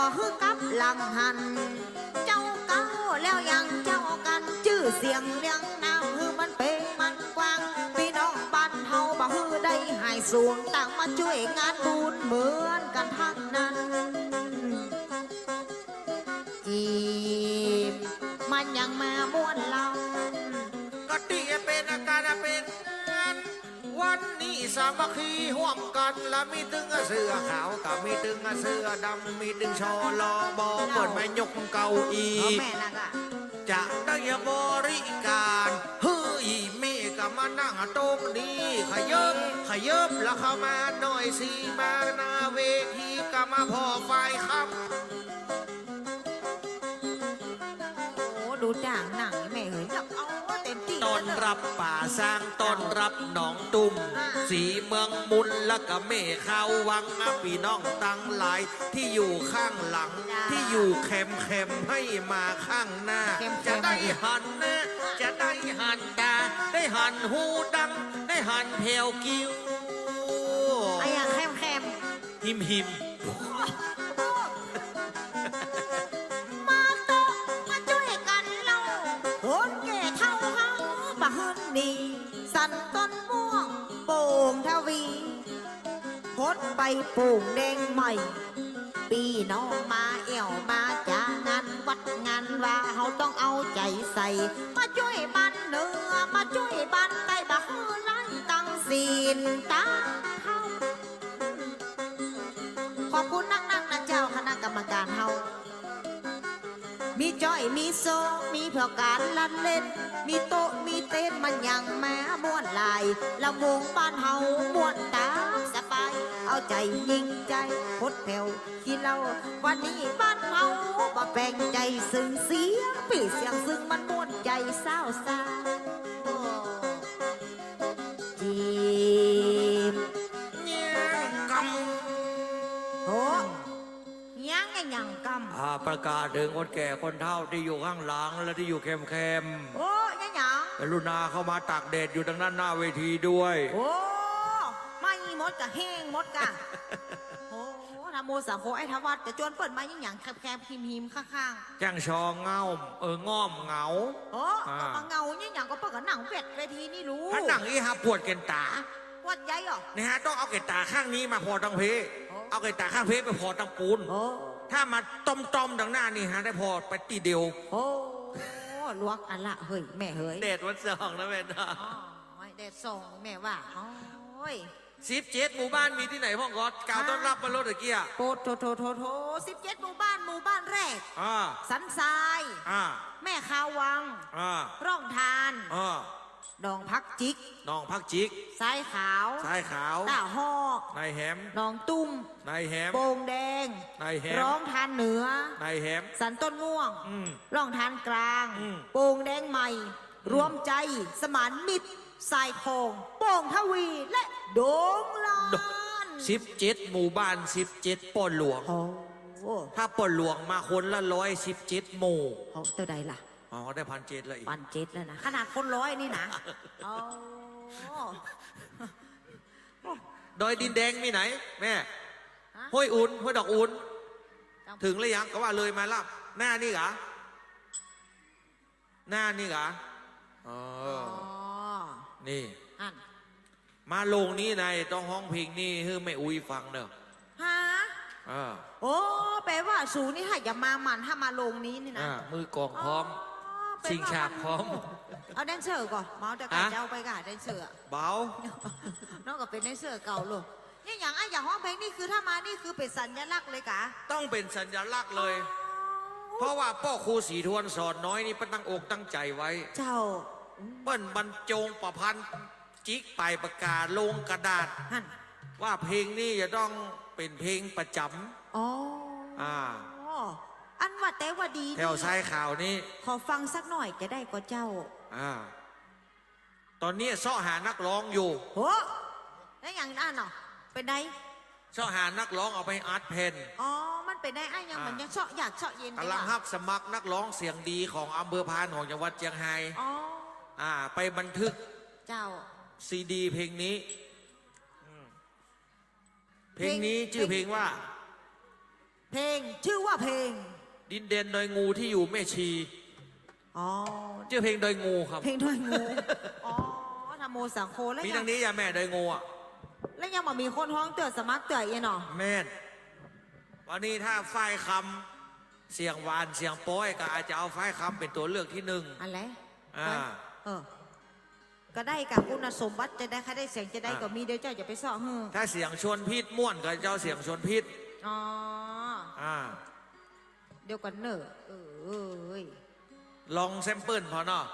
บ่ฮือกับหลังหัน เจ้าเก้าแล้วยังเจ้ากันชื่อเสียงเรียงนามฮือมันเป่งมันกว้างพี่น้องบ้านเฮาบ่ฮือได้ใหายสูงต่างมาช่วยงานบุญเหมือนกันทั้งนั้นจีบมันยังมาม้วนลำกติเป็นอาการเป็นงาน วันนี้สามัคคีห่วมกันและมีตึงเสื้อขาวกับมีตึงเสื้อดำมีตึงชอลอบอเปิดไม้ยกเก้าอีเอาแม่นักอะจะได้บริการเฮ้ยเมก็มานั่งตรงนี้ขยับขยับแล้วเข้ามาหน่อยสิมาหน้าเวทีก็มาพอไฟครับ ดูจางหนังแม่เห็นแล้วเอาเต็มที่ต้อนรับป่าสร้างต้อนรับหนองตุ่ม สีเมืองมุนแล้วก็เมข้าววังนะพี่น้องตั้งหลาย ที่อยู่ข้างหลัง ที่อยู่เข็มเข็มๆให้มาข้างหน้า จะได้หันหน้าจะได้หันตา ได้หันหูดัง ได้หันเพลวกิ้วไอ้ยังแคมแคมหิมหิม ไปโป่งแดงใหม่ ปีน้องมาเอี่ยวมาจางานวัดงานว่าเขาต้องเอาใจใส่ มาช่วยบ้านเนือมาช่วยบ้านใต้บะฮือไล่ตั้งศีลตั้งเฮาขอบคุณนักนักนะเจ้าคณะกรรมการเฮามีจ้อยมีโซมีเพื่อการลันเล่น มีโต๊ะมีเต้นมันยังแม้ม่วนลายลำวงบ้านเฮาม่วนตาสบาย เอาใจยิงใจพดแผ่วกินเหล้าวันนี้บ้านเฮาบ่แปลงใจซึ้งเสียงปีเสียงซึ้งมันม่วนใจเศร้าซาโอ้จีบเนี่ยกโอ้ยังไงยังกำำอ่าประกาศถึงคนแก่คนเฒ่าที่อยู่ข้างหลังและที่อยู่เข้มเข้มโอ้ยังยังกรุณาเข้ามาตากแดดอยู่ทางด้านหน้าเวทีด้วย โอ้ไม่ม ดกะแห้งมดกะโอ้ทำโมสังโคไอ้ทวัดจะจวนเปิดมายิ่งอย่างแคบๆพิมหิมๆข้างแจ้งชองเงาเออง่อมเหงาๆโอ้อ่าก็มาเงายิ่งอย่างก็เปิดกับหนังเป็ดเวทีนี่รู้ถ้าหนังอีฮะปวดเกนตาวัดใหญ่เหรอเนี่ยฮะต้องเอาเกนตาข้างนี้มาพอตังเพโอ้เอาเกนตาข้างเพไปพอตังปูนโอ้ถ้ามาต้มต้มๆดังหน้านี่ฮะได้พอไปตีเดียวโอ้ลวกอันละเฮ้ยแม่เฮ้ยเดดวันสองนะแม่นะอ๋อไม่เด็ดส่งแม่ว่าโอ้ย สิบเจ็ดหมู่บ้านมีที่ไหนพ่องกอดกล่าวต้อนรับมาโลดตะเกียโปโทโทโทโทสิบเจ็ดหมู่บ้านหมู่บ้านแรก อ่าสันทราย อ่าแม่ข้าววัง อ่าร่องทานอ่าดองพักจิกน้องพักจิกสายขาวชายขาวต้าหอกนายแฮมหนองตุ้มนายแฮมโป่งแดง นายแฮมร้องทานเหนือ นายแฮมสันต้นม่วงอืมร่องทานกลาง อืม โป่งแดงใหม่ รวมใจ สมานมิตรสายโคงโป่งทวี และ โดงลานสิบเจ็ดหมู่บ้านสิบเจ็ดปอนหลวงโอ้โหถ้าปอนหลวงมาคนละร้อยสิบเจ็ดหมู่เขาเท่าใดล่ะ อ๋อได้พันเจ็ดเลยอีกปันเจ็ดแล้วนะ ขนาดคนร้อยนี่นะโอ้ดอยดินแดงมีไหน แม่ฮะห้วยอุ่นห้วยดอกอุ่นจังถึงหรือยังก็ว่าเลยมาลับหน้านี่กะหน้านี่กะอ๋ออ๋อนี่อัน มาลงนี้นายต้องห้องเพลงนี่ให้ไม่อุ้ยฟังเนอะฮะอ่าโอ้แปลว่าสูนี่ถ้าอย่ามามันถ้ามาลงนี้นี่นะอ่ามือกองพร้อม แปลว่ชิงฉาบพร้อม เอาแดนเซอร์ก่อนเมาส์แต่กาฮะ จะเอาไปกาแดนเซอร์เบา น้องก็เป็นแดนเซอร์เก่าเลยนี่อย่างไอ้อย่างห้องเพลงนี่คือถ้ามานี่คือเป็นสัญลักษณ์เลยกะต้องเป็นสัญลักษณ์เลย เพราะว่าพ่อครูสีทวนสอนน้อยนี่เปิ้นตั้งอกตั้งใจไว้ เจ้า เปิ้นบรรจงประพันธ์ จิกไปประกาศลงกระดาษ หันว่าเพลงนี้จะต้องเป็นเพลงประจอ๋อำอ่าอันว่าแต่ว่าดีแถวซ้ายข่าวนี้ ขอฟังสักหน่อยจะได้ก็เจ้าอ่า ตอนนี้เสาะหานักร้องอยู่โหแล้วอย่างนั้นเนาะเป็นไงเสาะหานักร้องเอาไปอาร์ตเพนอ๋อมันเป็นได้ไอ้ยังอ่ามัมันยังเชาะอยากเชาะเย็นกำลังได้รับสมัครนักร้องเสียงดีของอำเภอพานของจังหวัดเชียงไฮ้อ๋ออ่า ไปบันทึกเจ้า ซีดีเพลงนี้อืมเพลงนี้เพลงชื่อเพลงว่า เพลงชื่อว่าเพลง ดินเดนโดยงูที่อยู่แม่ชี อ๋อ ชื่อเพลงโดยงูครับ เพลงด้วยงู อ๋อทำโมสังโคแล้วมียัทางงนี้อย่าแม่โดยงูอะ แล้วยังบอกมีคนท้องเตือนสมัครเตือนอีกเนาะแม่นวันนี้ถ้าฝ้ายคำเสียงหวานเสียงโป้อยก็อาจจะเอาฝ้ายคำเป็นตัวเลือกที่หนึ่ง อะไรอ่า เออ ก็ได้กับคุณสมบัติจะได้ค่าได้เสียงจะได้อ่าก็มีเดี๋ยวเจ้าจะไปสอบเฮ้อถ้าเสียงชวนพิษม่วนก็เจ้าเสียงชวนพิษอ๋ออ่าเดี๋ยวกันเนอะเออเอ้ยลองแซมเปิลพอเนาะ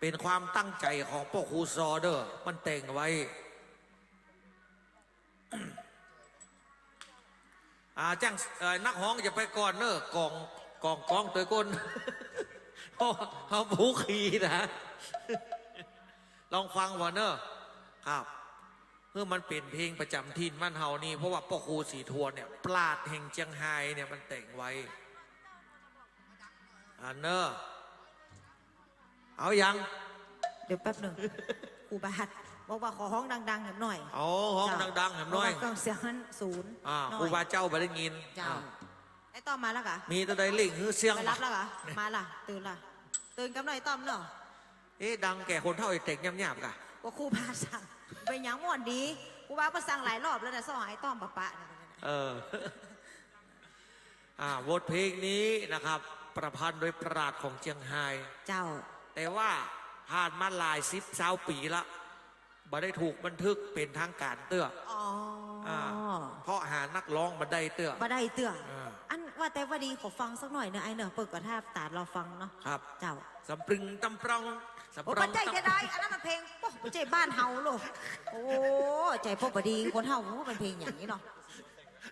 เป็นความตั้งใจของพ่อครูซอเดอร์มันแต่งไว้อ่าจ้างเอ่อนักฮ้องจะไปก่อนเนอะกองกองกองตัวก้นเพราะเขาผูขีนะ ลองฟังวะเนอะครับเพื่อมันเป็นเพลงประจำถิ่นมันเฮานี่เพราะว่าพ่อครูสีทวนเนี่ยปราดแห่งเจียงไฮ้เนี่ยมันแต่งไว้อ่าเนอะเอายัง เดี๋ยวแป๊บหนึ่งครูบาหัดบอกว่าขอห้องดังๆหน่อยเอาห้องดังๆแหมหน่อยเพราะว่าเครื่องเสียงนั้นศูนย์อ่าหน่อยครูบาเจ้าไปได้ยินเจ้าอ่าไอ้ต้อมมาแล้วกะมีตัวใดเล่งฮือเสียงไปรับแล้วกะมาล่ะตื่นล่ะตื่นกับหน่อยต้อมเนาะ เอ๊ะดังแก่คนเท่าไอ้เต็กยำๆกะว่าครูบาสั่งเป็นหยังม่วนดีครูบาก็สั่งหลายรอบแล้วนะสอนไอ้ต้อมปะปะเนี่ยเออ อ่าบทเพลงนี้นะครับ ประพันธ์โดยปราดของเจียงไฮ้เจ้า แต่ว่าผ่านมาหลายสิบสาวปีละบ่ได้ถูกบันทึกเป็นทางการเตื้ออ๋อออ่า เพราะหานักร้องมาได้เตื้อมาได้เตืออ่าอัน ว่าแต่ว่าดีขอฟังสักหน่อยเนอะไอ้เนอะเปิดกระทาบตาดเราฟังเนาะครับ เจ้าสำปรึงตำปรองสำโอ้ปรอปังจจัยจะได้อันนั้นมันเพลงโอ้ปัจจัยบ้านเฮาโลกโอ้ใจพวกบดีคนเฮาว่าเป็นเพลงอย่างนี้เนาะ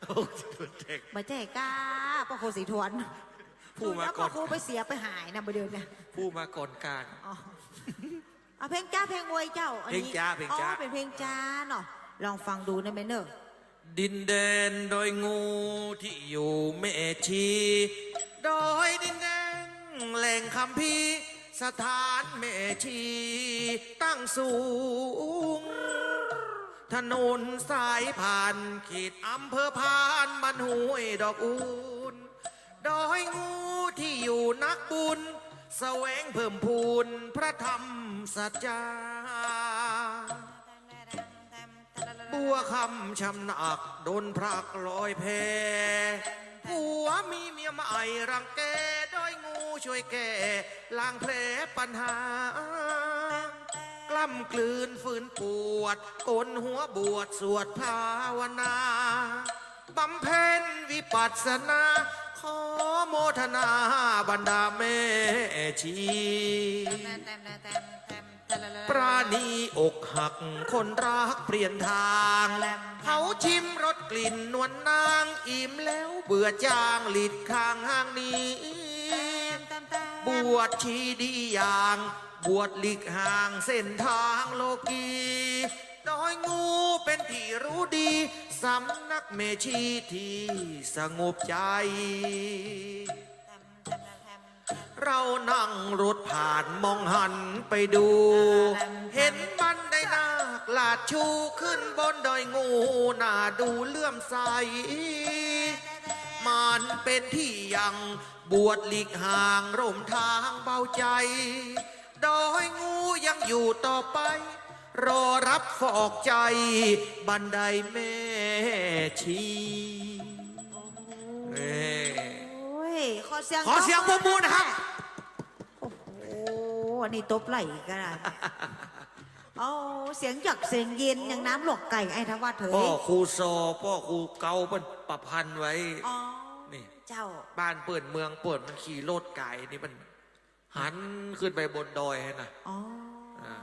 โอ้คุณเด็กปัจจัยกล้าป้าโคสีทวนผู้มาแล้วก่ป้าอนโคไปเสียไปหายนะประเดิมเนี่ยผู้มาก่อนการ อ๋อเอาเพลงจ้าเพลงมวยเจ้าอันนี้เพลงจ้าเพลงจ้า อ๋อเป็นเพลงจ้าเนาะลองฟังดูนะเมเนอร์ ดินแดนโดยงูที่อยู่เมชีโดยดินแดนแหล่งคำพีสถานเมชีตั้งสูง ถนนสายผ่านขีดอำเภอพานมันห้วยดอกอูนโดยงูที่อยู่นักบุญแสวงเพิ่มพูนพระธรรมสัจจา บัวคำชำหนักโดนพรักลอยแพผัวมีเมียใหม่รังแกโดยงูช่วยแก้ล้างแผลปัญหา กล้ำกลืนฝืนปวดกลนหัวบวชสวดภาวนาบำเพ็ญวิปัสสนา ขอโมทนาบรรดาแม่ชี ปราณีอกหักคนรักเปลี่ยนทางเขาชิมรสกลิ่นนวลนางอิ่มแล้วเบื่อจางหลีดข้างห้างนี้ บวชชีดีอย่าง บวชหลีกห่างเส้นทางโลกีดอยงูเป็นที่รู้ดีสำนักเมชีที่สงบใจ เรานั่งรถผ่านมองหันไปดู เห็นบันไดนาคลาดชูขึ้นบนดอยงูน่าดูเลื่อมใส มันเป็นที่ยังบวชหลีกห่างร่มทางเบาใจ ดอยงูยังอยู่ต่อไป รอรับฟอกใจ บันไดแม่ชีเอ้ยโอ้ยขอเสียงขอเสียงปรบมือนะครับโอ้โหอันนี้ตบไหลกันนะเอาเสียงหยักเสียงเย็นอย่างน้ำหลวกไก่ไอ้ทว่าเถพ่อยครูซอพ่อครูเกาเป็นประพันธ์ไว้ อ๋อนี่ เจ้า บ้านเปิดเมืองเปิดมันขี่รถไก่นี่มัน หันขึ้นไปบนดอยให้นะอ๋ออ่า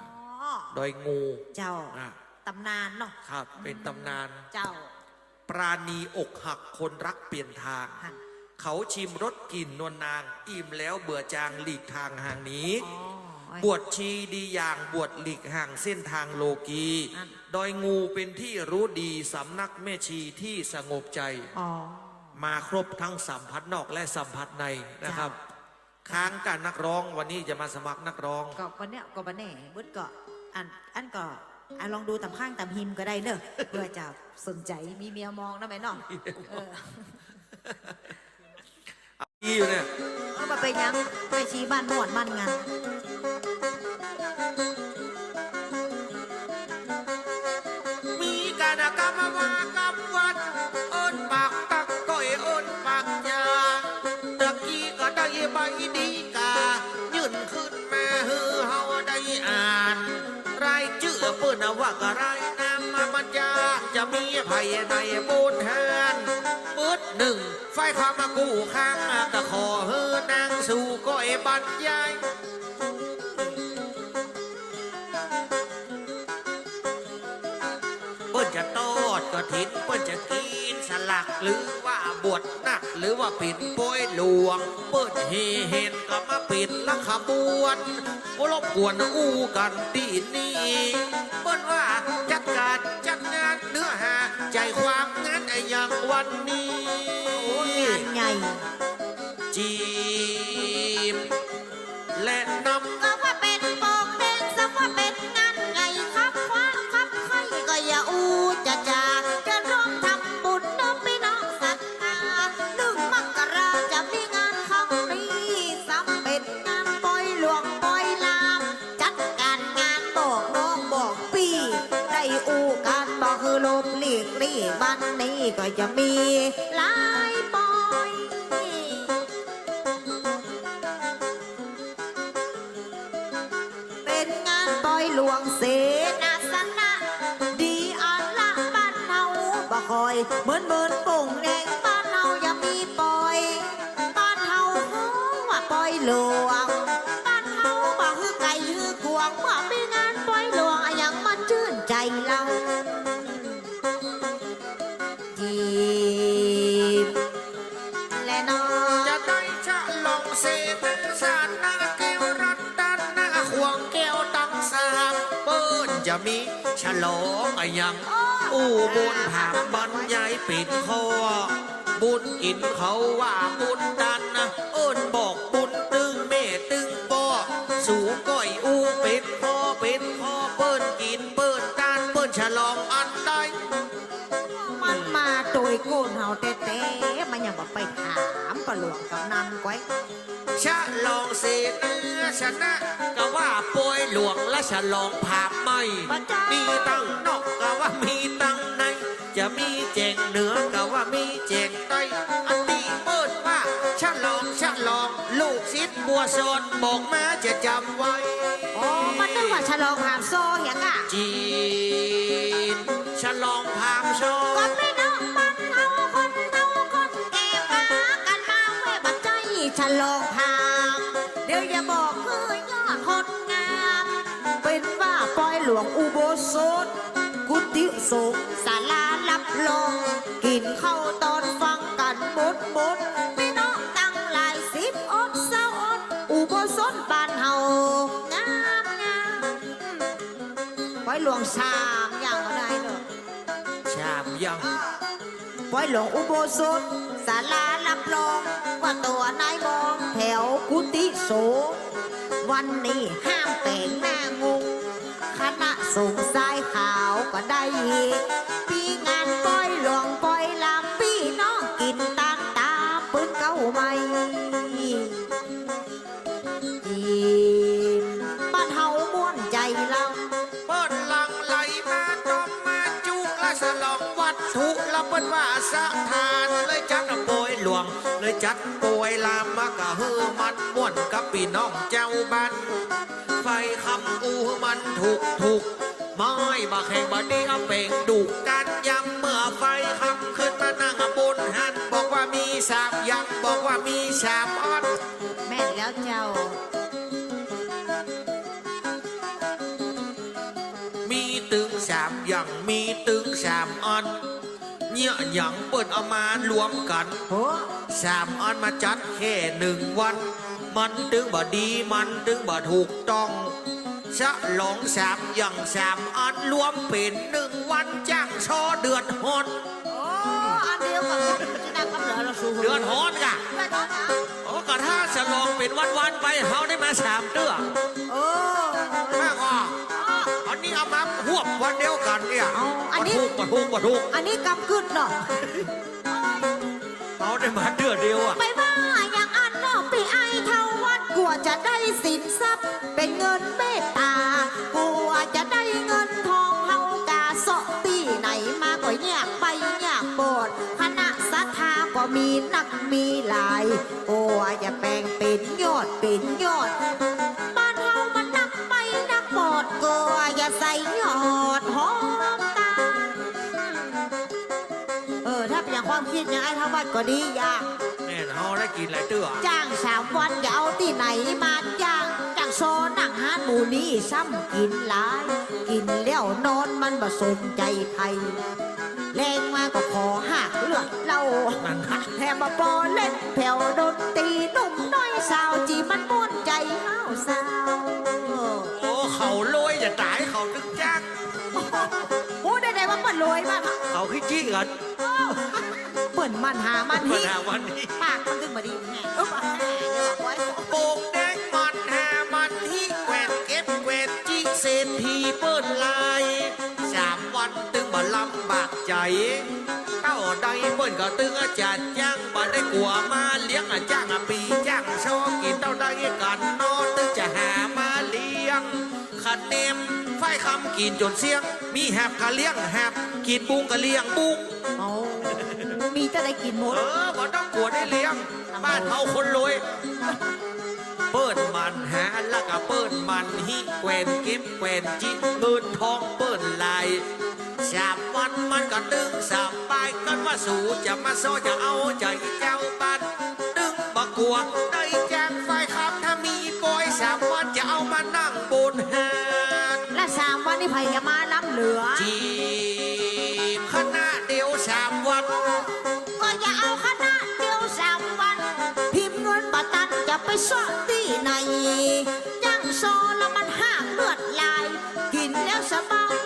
ดอยงูเจ้าอะตำนานเนาะครับ เป็นตำนาน เจ้าปราณีอกหักคนรักเปลี่ยนทาง หัน เขาชิมรสกลิ่นนวลนาง อิ่มแล้วเบื่อจางหลีกทางห่างหนี้อ๋อบวชชีดีอย่างบวชหลีกห่างเส้นทางโลกีนั่น ดอยงูเป็นที่รู้ดีสำนักแม่ชีที่สงบใจ อ๋อ มาครบทั้งสัมผัสนอกและสัมผัสในนะครับ ค้างการนักร้องวันนี้จะมาสมัครนักร้อง ก็วันเนี้ยก็บันแน่เบิดก็อันอันก็อันลองดูตำข้างตำหิมก็ได้เนอะ เพื่อจะสนใจมีเมียมองนะแม่เนาะเออ อยู่เนี่ยเอามาไปยังไปชี้บ้านม่วนบ้านงานมีการกรรมว่ากรรมวัดเอิ้นปากตักก้อยเอิ้นปากยาตะกี้ก็ได้ใบดีกายื่นขึ้นมาฮือเฮาได้อ่านรายชื่อเปิ้นว่าก็รายนามมาบรรยาจะมีไผในบุญแทนมื ดหนึ่ง ไฟความมากูข้างก็ขอเฮือนางสู่ก้อยบรรยาย กหรือว่าบวชหนัก หรือว่าปิดโป้ยหลวง เปิ้นเฮเห็นก็มาปิดละขบวนบ่รบกวนอู้กันที่นี่เปิ้นว่าจัดการจัดงานเนื้อหาใจความงานไอ้อย่างวันนี้โอ้งานใหญ่จีมและนำ ลี่บ้านนี้ก็จะมีหลายปอยเป็นงานปอยหลวงเสนาสนะดีอันละบ้านเฮาบ่คอยเหมือนเหมือนปุ่งแดงบ้านเฮายังมีปอยบ้านเฮาฮู้ว่าปอยหลวงบ้านเฮาบ่ฮือไก่ฮือกวงว่ามีงานปอยหลวงอะหยังมันชื่นใจเรา จะมีฉลองอะไรยังอู้บุญถามบรรยายปิดคอ บุญกินเขาว่าบุญดันนะเอิ้นบอกบุญตึงเมตึงปอสู่ก้อยอู้เป็นคอเป็นคอเปิ้นกินเปิ้นตานเปิ้นฉลองอันใดมันมาโดยโกนเฮาแต่แต่มันยังบอกไปถามก็หลวงกับนันไว้ ฉลองเสนาชนะ ก็ว่าป่วยหลวงและฉลองภาพไม่พระเจ้ามี มีตั้งนอกก็ว่ามีตั้งใน จะมีแจงเหนือก็ว่ามีแจงใต้อันตีเปิดว่าฉลองฉลอง ลูกศิษย์บัวสดบอกมาจะจำไว้อ๋อมันนึกว่าฉลองหามโซอย่างอะจีนฉลองพามโชก็ไม่ ดใจฉลองหามเดี๋ยวอย่าบอกคือยอดคนงาม เป็นว่าปล่อยหลวงอุโบสถ กุฏิสงฆ์ศาลารับรอง กินข้าวตอนฟังกันหมดหมดไม่น้องตั้งหลายสิบอดเศร้าอดอุโบสถบ้านเฮางามงามปล่อยหลวงสามอย่างก็ได้เนอะชามยัง ปล่อยหลวงอุโบสถศาลารับรองว่า ตัวนายมองแถวกุฏิโส วันนี้ห้ามแต่งหน้างงคณะสงสายขาวก็ได้ปีงานปล่อยหลวงปล่อยลำ ลองวัดทุกและเปิ้นว่าสะทานเลยจัดโปรยหลวง เลยจัดโปรยลามมากะฮือมันม่วนกับพี่น้องเจ้าบ้านไฟคำอูมันถูกถูกไม้บาแข่งบาดีเอาเป่งดูกันยำเมื่อไฟคำขึ้นมานั่งบนหันบอกว่ามีสามยำบอกว่ามีสามออนแม่แล้วเจ้า ตึงสามออนเนี่ยอย่างเปิดเอามารวมกันโหสามออนมาจัดแค่หนึ่งวัน มันตึงบ่ดีมันตึงบ่ถูกต้องฉลองสามอย่างสามออนรวมเป็นหนึ่งวันจ้างชอเดือดฮอนโอ้อันเดียวกับที่นั่งกับเหลือเราสู้เดือดฮอนกะเดือดร้อนนะโอ้ก็ถ้าฉลองเป็นวันๆไปเฮาได้มาสามเตื้อโอ้มากอะอันนี้ เอามาหวบวันเดียวกันเนี่ยเอาอันนี้บ่ถูกบ่ถูกบ่ถูกอันนี้กำกึดเนาะเขาได้มาเดือดเดียวอะไม่ว่าอย่างอันนอปีไอเอาวัดกัวจะได้สินทรัพย์ เป็นเงินเมตตากลัวจะได้เงินทองเฮากาเสาะตีไหนมาก็แยกไปแยกโบสถ์คณะศรัทธาก็มีนักมีหลายกลัวจะแปลงเป็นยอดเป็นยอด ใส่ยอดหอมตาลเออ ถ้าเป็นอย่างความคิดอย่างไอ้ทวัดก็ดีอย่างแน่นเฮาได้กินหลายเตื้อจ้างสามวันจะเอาที่ไหนมาจ้างจ้างโซนั่งฮานหมูนี่ซ้ำกินหลาย กินแล้วนอนมันบ่สนใจไผแรงมาก็ขอหักเลือดเรานั่นฮะแถมมาปอเล่นแผ่วดนตรีหนุ่ ว่าเปิดรวยมากเขาขี้จี้กันเปิดมันหามันปัญที่หาวันนี้ปากมันขึ้นมาดีแน่เออแน่เดี๋ยวไว้โป่งแดงมันแหมันที่แกวนเก็บแกวนจีเศรษฐีเปิ้นลายสามวันตึงมาลำบากใจเต้าใดเปิ้นก็ตึงอาจารย์จ้างมาได้กลัวมาเลี้ยงอาจ้างอาปีจ้างชอบกินเต้าใดกันนอนตึงจะหามาเลี้ยง ขันเนมไฟคำกินจนเสียง มีแหบกะเลี้ยงแหบกินบุ้งกะเลี้ยงบุ้งเอามีจะได้กินหมดเออบ่ต้องกลัวได้เลี้ยง บ้านเขาคนรวย เปิดมันหาแล้วก็เปิดมันฮิแกวนเก็บแกวนจิเงินทองเปิดลายสามวันมันก็ดึงสามปลายกันว่าสู่จะมาโซจะเอาใจเจ้าบ้านดึงบักกลัวได้ มวันนี้ไผจะมาล้ำเหลือ จีบคณะเดียวสามวันก็อย่าเอาคณะเดียวสามวัน พิมพ์เงินบัตรตันจะไปซ่อนที่ไหนจ้างโซแล้วมันห้ามเลือดลาย กินแล้วสบาย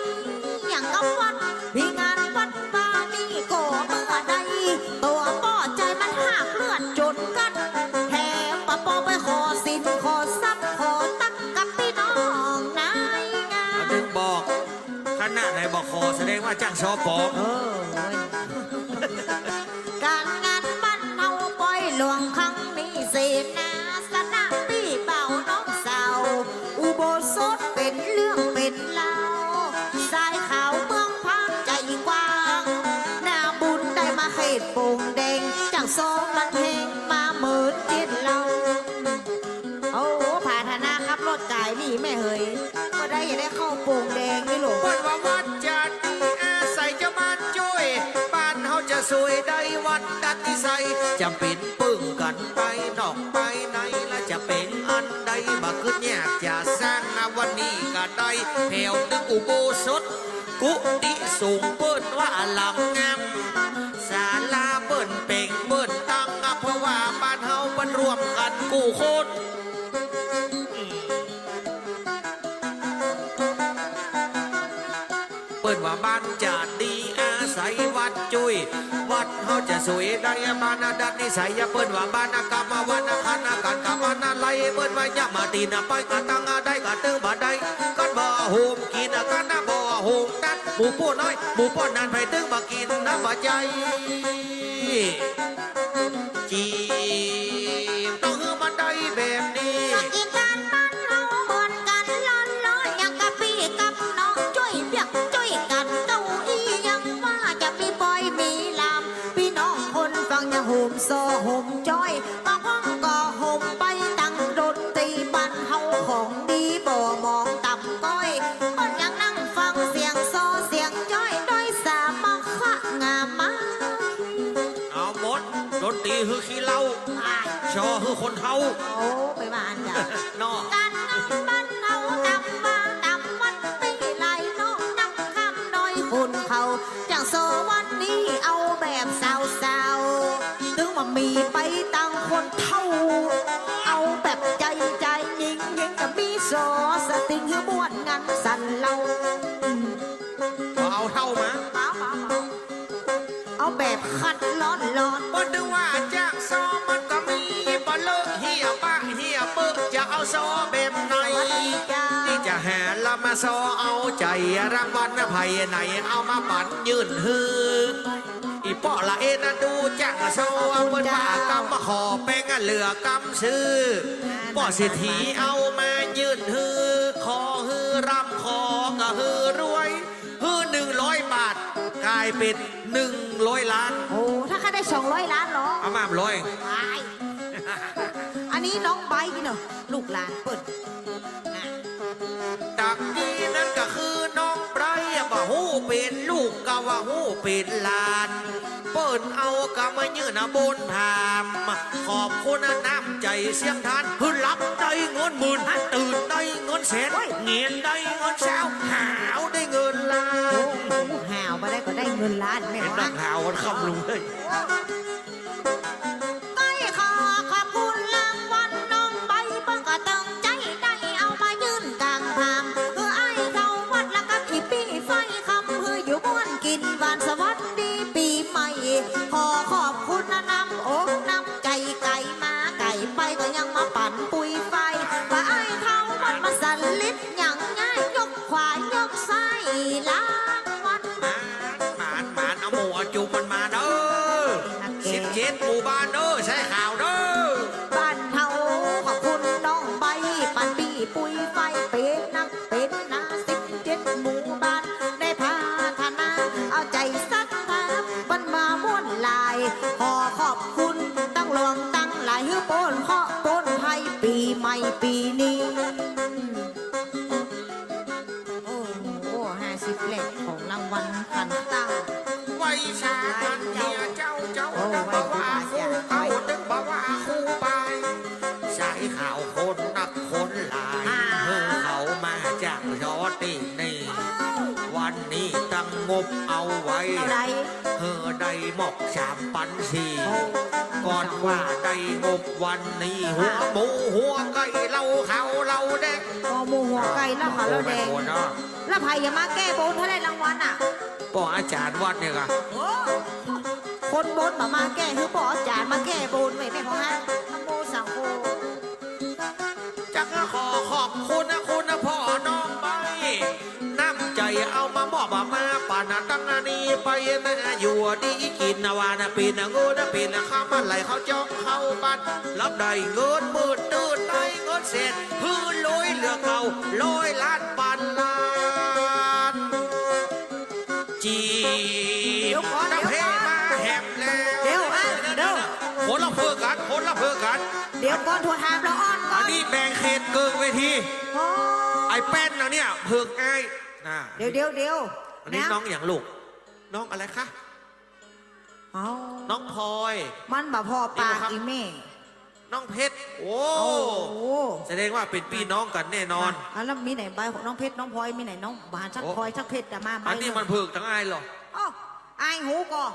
ณะไหนบอกคอแสดงว่าจ้างชอปลอมเออเว้ยการงานบ้านเฮาปล่อยหลวงครั้งนี้เสนาสนะพี่เบาน้องสาว อุโบสถเป็นเรื่องเป็นเล่าวสายขาวเมืองพานใจกว้างหน้าบุญได้มาเขตโป่งแดงจากโซมันเพลงมาเหมือนเจ็ดเรา โอ้ผาธนาครับรถจ่ายนี่แม่เฮยเมื่อได้อย่าได้เข้าโป่งแดงนี่หรอเปิดว่าวัดจะดี สวยได้วัดดัดนิสัยจำเป็นปึ้งกันไปนอกไปในและจะเป็นอันใดบ่ขึ้นแยกจะสร้างนาวันนี้ก็ได้แผ่วนึงอุโบสถ กุฏิสูงเปิ้นว่าหลังงามศาลาเปิ้นเป่งเปิ้นตั้งเพราะว่าบ้านเฮามันรวมกันกู้โคตรเปิดว่าบ้านจะ เฮาจะสวยได้บ้านาดันนิสัยยาเปิดว่าบ้านากรรมวันาคันกันกามานาไลเปิดว่าย่ามาตีนาไปกะตั้งได้กันตึงบ่ได้กันบ่โฮมกินกันนะบ่โฮมนัดหมูปูน้อยหมูป้อนนั้นไปตึงบ่กินนะบ่ใจ ซโหมจ้อยบางห้องก็โหมไปตั้งดนตรีบ้านเฮาของดีบ่มองต่ำก้อยคนยังนั่งฟังเสียงโซเสียงจ้อยด้อยสามัคคะงามมากเอาหมดดนตรีคือขี้เหล้าอ้ายชอคือคนเฮา โอ้ มีไปตั้งคนเท่า เอาแบบใจใจยิงยิงกับมีโซสติงคือม้วนงันสันเราอืมเอาเท่ามาเปล่าเปล่าเปล่าเอาแบบคัดร้อนร้อนบ่ดูว่าจ้างซอมันก็มีบ่เลอะเฮียปะเฮี ยเปิ้จะเอาซอแบบไหนสวัสดีจ้าที่จะแห่ละมาซอเอาใจรางวัลนะไผไหนเอามาปั่นยืนฮืออีป้อละเอ็นะดูจ้างซอเปิ้นว่ากำมาขอแป้งเหลือกำซื้อป่อเศรษฐีเอามายื่นฮือขอฮือร่ำขอกะฮือรวยฮือหนึ่งร้อยบาทกลายเป็นหนึ่งร้อยล้าน โอ้ ถ้าข้าได้สองร้อยล้านเหรอ เอามาร้อยวาย อันนี้น้องใบร์ทเนอะลูกหลานเปิดอะจากนี้นั่นก็คือน้องไบรท์บ่ฮู้เป็นลูกก็ว่าฮู้เป็นหลาน เปิ้นเอากำมายืนบนพาม ขอบคุณน้ำใจเสียงทานคือรับได้เงินหมื่นตื่นได้เงินแสนเงียนได้เงินแสนหาวได้เงินล้าโอ้นโหห่าวมาได้ก็ได้เงินล้านแม่เห็นวะนักหาวมันคำลุงเลยไม่ เจ็ดหมู่บ้านเด้อใช้ข่าวเด้อบ้านเฮาขอบคุณน้องใบปันปีปุยไฟเป็นนักเป็นนาสิบเจ็ดหมู่บ้านได้พัฒนาเอาใจสักทาบันมาม่วนลาย ขอขอบคุณตั้งหลวงตั้งหลายฮือโปนเคาะโปนไทยปีใหม่ปีนี้โอ้โหห้าสิบเลขของรางวัลขันตั้งไว้ชากันเฮียเจ้า เจ้าจะบอกว่ากเขาดึงบอกว่าคู่ไป สายข่าวคนนักคนหลายเพื่อเขามาจากยอตีนี่ วันนี้ตั้งงบเอาไว้เท่าไรเธอได้หมอกสามปันสี่ก่อนว่าได้งบวันนี้ หัวหมูหัวไก่เหล่าเขาเหล่าแดงพอหมูหัวไก่แล้วขาเราแดงเนาะแล้วไผ่อย่ามาแก้บนถ้าได้รางวัลอะป่ออาจารย์วัดเนี่ยค่ะ คนบนมามาแก้คือปออจารย์มาแก้บนไว้ไม่พอฮะนโมสังโฆจักขอขอบคุณนะคุณนะพ่อน้องไปน้ำใจเอามามอบมาป่านาตั้งนานีไปนะอยู่ดีกินนวานะปีนะงูนะปีนะข้ามันไหลเขาจ้องเข้าบ้านรับได้เงินมืดตื่นได้เงินเสร็จพื้นลอยเหลือเก่าลอยล้านปันล้านจีบ เพื่อกัน เดี๋ยวก่อนโทรถามเราอ่อนก่อัอนนนี้แบ่งเขตเกินเวที โอ้ไอ้แป้นนะเนี่ยเพิกไอ้นะเดี๋ยวเดี๋ยวเดี๋ยวอันนี้น้องอย่างลูก น้องอะไรคะ เอาน้องพลอย มันบ่พอปากนี่นะครับอีแม่น้องเพชร โอ้ โอ้โหแสดงว่าเป็นพี่น้องกันแน่นอนะแล้วมีไหนใบของน้องเพชรน้องพลอยมีไหนน้องบานชักโอ้ พลอยชักเพชรแต่มาใบอันนี้มันเพิกทั้งไอ้หรออ๋ออายหูก่อน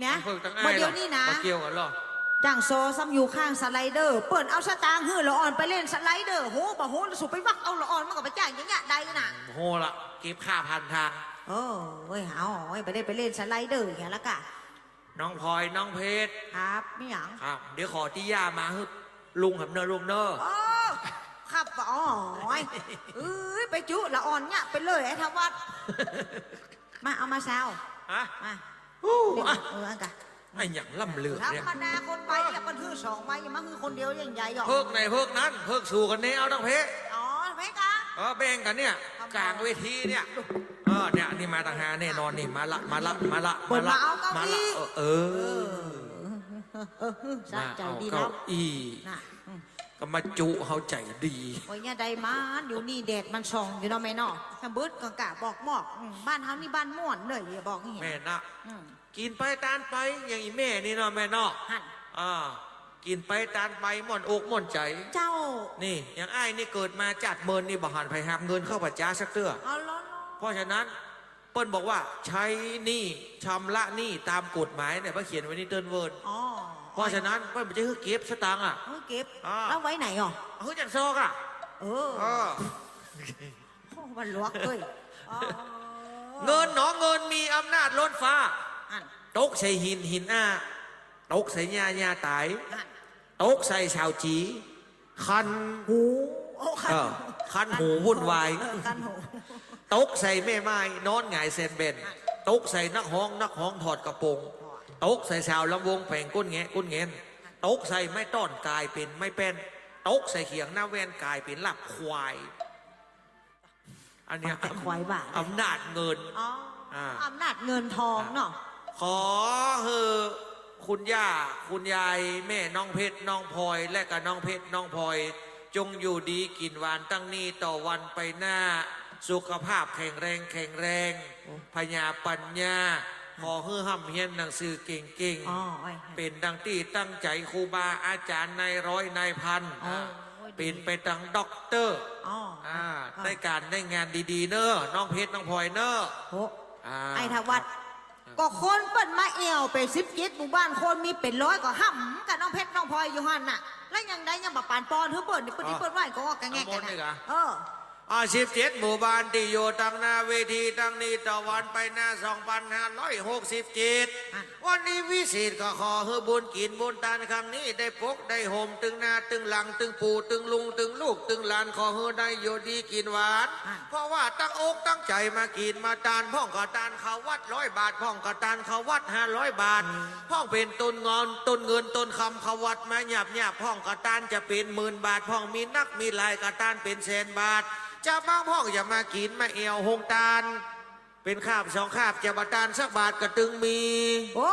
เนี่ยมันเพิกทั้งมาไอ้หรเดี๋อยวนี้นะมาเกี่ยวกันหรอ จังโซซ้ำอยู่ข้างสไลเดอร์ เปิดเอาสตางค์ฮื้อละอ่อนไปเล่นสไลเดอร์โหบ่โหสุไปวักเอาละอ่อนมันก็ไปจ้างอย่างเงี้ยได้น่ะโหละเก็บค่าพันทางโอ้เว้ยเอาเว้ยไปเล่นไปเล่นสไลเดอร์อย่างเงี้ยละกะน้องพลอยน้องเพชรครับไม่หยังครับเดี๋ยวขอที่ย่ามาฮึลุงหับเนอลุงเนอโอ้ครับอ๋อยเอ้ยไปจุละอ่อนเนี่ยไปเลยไอ้ทวัดมาเอามาแซวฮะมาอู้เดี๋ยวอะเอออันกะ ไอ้อย่างล่ำเลือดธรเนี่ยรมดาคนไปเนี่ยมันคือสองไม้ยังมันคือคนเดียวยังใหญ่หรอกเพิกในเพิกนั้นเพิกสู่กันนี้เอาน้องเพชรอ๋อเพกะ เออแบ่งกันเนี่ยครับกลางเวทีเนี่ยเออเนี่ยนี่มาต่างหากแน่นอนนี่มาละมาละมาละเปิดมาเอาเก้ามาละอี้เออเออเออสะมาใจเอาดีเก้าแล้วอี้น่ะอืมก็มาจุเขาใจดี โอ้ยเนี่ยใดมันอยู่นี่แดดมันส่องอยู่เนาะแม่เนาะถ้าเบิดกังกะบอกหมอกอืมบ้านเฮานี่บ้านม่วนเลยอย่าบอกอย่างเงี้แม่ยนะ อืม กินไปตานไปอย่างอีแม่นี่เนาะแม่เนาะหันอ่ากินไปตานไปหม่อนอกหม่อนใจ เจ้า นี่อย่างไอ้ายนี่เกิดมาจัดเมินนี่บหันไปหามเงินเข้าปัจจ้าสักเตื้อเอาล้อเพราะฉะนั้นเปิ้ลบอกว่าใช้หนี้ชำระหนี้ตามกฎหมายเนี่ยพระเขียนไว้ในเตินเวิร์ดอ๋อเพราะฉะนั้นเปิ้ลไม่ใช่คือเก็บสตางค์อะ เอาเก็บอ่า แล้วไว้ไหนอะเฮ้ยจังซอกอะเออเออโอ้มันลวกเลยอ๋อเงินหนอเงินมีอำนาจล้นฟ้า หันตกใส่หินหินอ้าตกใส่ญาญาตายหันตกใส่ชาวจี คันหูโอ้คันเออคันหูวุ่นวายเออคันหูตกใส่แม่ไม้นอนหงายเซนเบนตกใส่นักห้องนักห้องถอดกระโปรงตกใส่สาวลำวงแผงก้นแงะก้นเงินตกใส่ไม่ต้อนกลายเป็นไม่เป็นตกใส่เขียงหน้าแวนกลายเป็นหลับควาย อันเนี้ยแต่ควายบ้าอำนาจเงินอ๋ออ่า อำนาจเงินทองเนาะ ขอเฮอคุณย่าคุณยายแม่น้องเพชรน้องพลอยและกับน้องเพชรน้องพลอย จงอยู่ดีกินหวานตั้งนี้ต่อวันไปหน้า สุขภาพแข็งแรงแข็งแรงพญาปัญญาขอเฮือห่ำเฮียนหนังสือเก่งอ๋อไอ้ๆ เป็นดังที่ตั้งใจครูบาอาจารย์ในายร้อยนายพันอ๋อเป็นไปดังด็อกเตอร์อ๋ออ่าได้การได้งานดีๆเนอะน้องเพชรน้องพลอยเนอะโหอ่าไอ้ทวัด ก็คนเปิ้นมาเอวไปสิบเจ็ดหมู่บ้านคนมีเป็นร้อยก็ห่ำกับน้องเพชรน้องพลอยอยู่หันน่ะ แล้วยังได้ยังบปานปอนเฮ้เปิ้นนี่เปิ้นนี่เปิ้นไหวก็ว่ากันแงกันน่ะเออ อาสิบเจ็ดหมู่บ้านที่อยู่ตั้งหน้าเวทีตั้งนี้ต่อวันไปหน้าสองพันห้าร้อยหกสิบเจ็ดอะวันนี้วิเศษก็ขอให้บุญกินบุญทานครั้งนี้ได้ปกได้ห่มตึงหน้าตึงหลังตึงปู่ตึงลุงตึงลูกตึงหลานขอให้ได้อยู่ดีกินหวานอะเพราะว่าตั้งอกตั้งใจมากินมาตานพ่องก็ตานเขาวัดร้อยบาทพ่องก็ตานเขาวัดห้าร้อยบาทพ่องเป็นต้นงอนต้นเงินต้นคำเขาวัดมาหยาบหยาบพ่องก็ตานจะเป็นหมื่นบาทพ่องมีนักมีลายก็ตานเป็นแสนบาท จะบางพ่องอย่ามากินมาเอวหงตาล เป็นคาบสองคาบจะบาตานสักบาทก็ตึงมี โอ้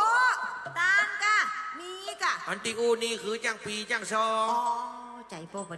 ตานกะมีกะอันติอูนี่คือจังปีจังซองอ๋อ ใจโปบดี